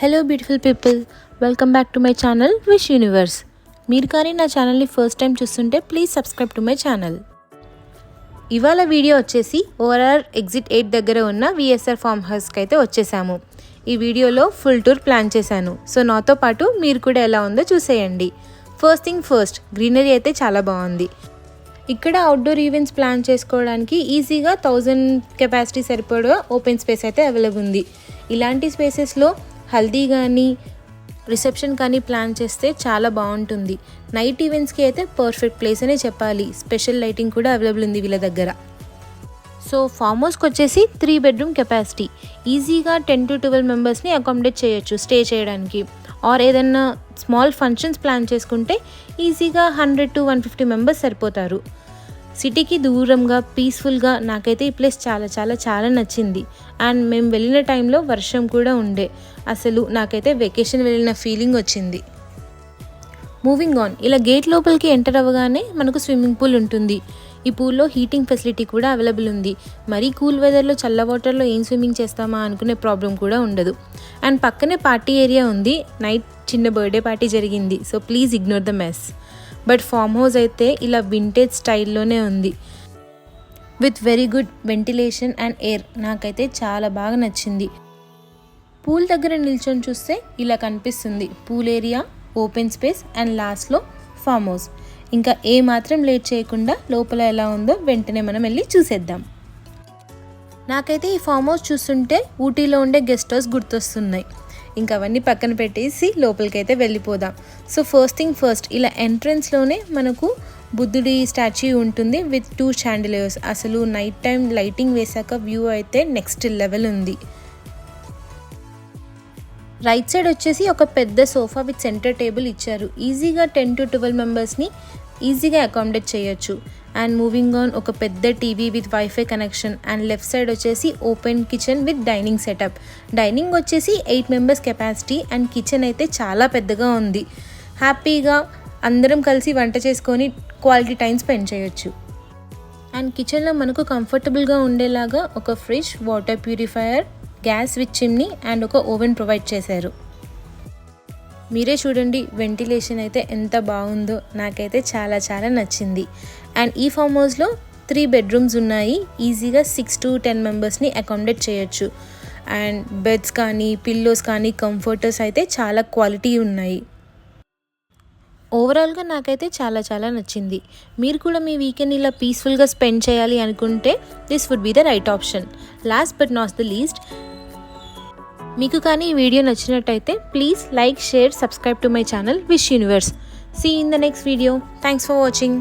Hello beautiful people welcome back to my channel wish universe మీరు కానీ నా ఛానల్ని ఫస్ట్ టైం చూస్తుంటే please subscribe to my channel ఇవాళ వీడియో వచ్చేసి ఓఆర్ఆర్ ఎగ్జిట్ ఎయిట్ దగ్గర ఉన్న విఎస్ఆర్ ఫామ్ హౌస్కి అయితే వచ్చేసాము. ఈ వీడియోలో ఫుల్ టూర్ ప్లాన్ చేశాను. సో నాతో పాటు మీరు కూడా ఎలా ఉందో చూసేయండి. ఫస్ట్ థింగ్ ఫస్ట్ గ్రీనరీ అయితే చాలా బాగుంది. ఇక్కడ అవుట్డోర్ ఈవెంట్స్ ప్లాన్ చేసుకోవడానికి ఈజీగా థౌజండ్ కెపాసిటీ సరిపడా ఓపెన్ స్పేస్ అయితే అవైలబుల్ ఉంది. ఇలాంటి స్పేసెస్లో హల్దీ కానీ రిసెప్షన్ కానీ ప్లాన్ చేస్తే చాలా బాగుంటుంది. నైట్ ఈవెంట్స్కి అయితే పర్ఫెక్ట్ ప్లేస్ అనే చెప్పాలి. స్పెషల్ లైటింగ్ కూడా అవైలబుల్ ఉంది వీళ్ళ దగ్గర. సో ఫామ్ హౌస్కి వచ్చేసి త్రీ బెడ్రూమ్ కెపాసిటీ. ఈజీగా టెన్ టు ట్వెల్వ్ మెంబర్స్ని అకామిడేట్ చేయొచ్చు స్టే చేయడానికి. ఆర్ ఏదన్నా స్మాల్ ఫంక్షన్స్ ప్లాన్ చేసుకుంటే ఈజీగా hundred to one fifty members సరిపోతారు. సిటీకి దూరంగా పీస్ఫుల్గా నాకైతే ఈ ప్లేస్ చాలా చాలా చాలా నచ్చింది. అండ్ మేము వెళ్ళిన టైంలో వర్షం కూడా ఉండే. అసలు నాకైతే వెకేషన్ వెళ్ళిన ఫీలింగ్ వచ్చింది. Moving on. ఇలా గేట్ లోపలికి ఎంటర్ అవ్వగానే మనకు స్విమ్మింగ్ పూల్ ఉంటుంది. ఈ పూల్లో హీటింగ్ ఫెసిలిటీ కూడా అవైలబుల్ ఉంది. మరీ కూల్ వెదర్లో చల్ల వాటర్లో ఏం స్విమ్మింగ్ చేస్తామా అనుకునే ప్రాబ్లం కూడా ఉండదు. అండ్ పక్కనే పార్టీ ఏరియా ఉంది. నైట్ చిన్న బర్త్డే పార్టీ జరిగింది. So please ignore the mess. But farm house అయితే ఇలా వింటేజ్ స్టైల్లోనే ఉంది. With very good ventilation and air నాకైతే చాలా బాగా నచ్చింది. పూల్ దగ్గర నిల్చొని చూస్తే ఇలా కనిపిస్తుంది. Pool area open space and లాస్ట్లో ఫామ్ హౌస్ ఇంకా ఏ మాత్రం లేట్ చేయకుండా లోపల ఎలా ఉందో వెంటనే మనం వెళ్ళి చూసేద్దాం. నాకైతే ఈ ఫామ్ హౌస్ చూస్తుంటే ఊటీలో ఉండే గెస్ట్ హౌస్ గుర్తొస్తున్నాయి. ఇంకా అవన్నీ పక్కన పెట్టేసి లోపలికైతే వెళ్ళిపోదాం. సో ఫస్ట్ థింగ్ ఫస్ట్ ఇలా ఎంట్రన్స్లోనే మనకు బుద్ధుడి స్టాచ్యూ ఉంటుంది విత్ టూ షాండిలేయర్స్ అసలు నైట్ టైం లైటింగ్ వేశాక వ్యూ అయితే నెక్స్ట్ లెవెల్ ఉంది. రైట్ సైడ్ వచ్చేసి ఒక పెద్ద సోఫా విత్ సెంటర్ టేబుల్ ఇచ్చారు. ఈజీగా టెన్ టు ట్వెల్వ్ మెంబర్స్ని ఈజీగా అకామిడేట్ చేయొచ్చు. అండ్ మూవింగ్ ఆన్ ఒక పెద్ద TV with WiFi connection and left side వచ్చేసి open kitchen with dining setup. Dining వచ్చేసి eight members capacity and kitchen అయితే చాలా పెద్దగా ఉంది. హ్యాపీగా అందరం కలిసి వంట చేసుకొని క్వాలిటీ టైం స్పెండ్ చేయొచ్చు. అండ్ కిచెన్లో మనకు కంఫర్టబుల్గా ఉండేలాగా ఒక fridge water purifier gas with chimney and ఒక ఓవెన్ ప్రొవైడ్ చేశారు. మీరే చూడండి వెంటిలేషన్ అయితే ఎంత బాగుందో నాకైతే చాలా చాలా నచ్చింది. అండ్ ఈ ఫామ్ హౌస్లో త్రీ బెడ్రూమ్స్ ఉన్నాయి. ఈజీగా సిక్స్ టు టెన్ మెంబర్స్ని అకామిడేట్ చేయొచ్చు. అండ్ బెడ్స్ కానీ పిల్లోస్ కానీ కంఫర్టర్స్ అయితే చాలా క్వాలిటీ ఉన్నాయి. ఓవరాల్గా నాకైతే చాలా చాలా నచ్చింది. మీరు కూడా మీ వీకెండ్ ఇలా పీస్ఫుల్గా స్పెండ్ చేయాలి అనుకుంటే this would be the right option last but not the least మీకు కానీ ఈ వీడియో నచ్చినట్టయితే please like share subscribe to my channel Vish Universe. See in the next video thanks for watching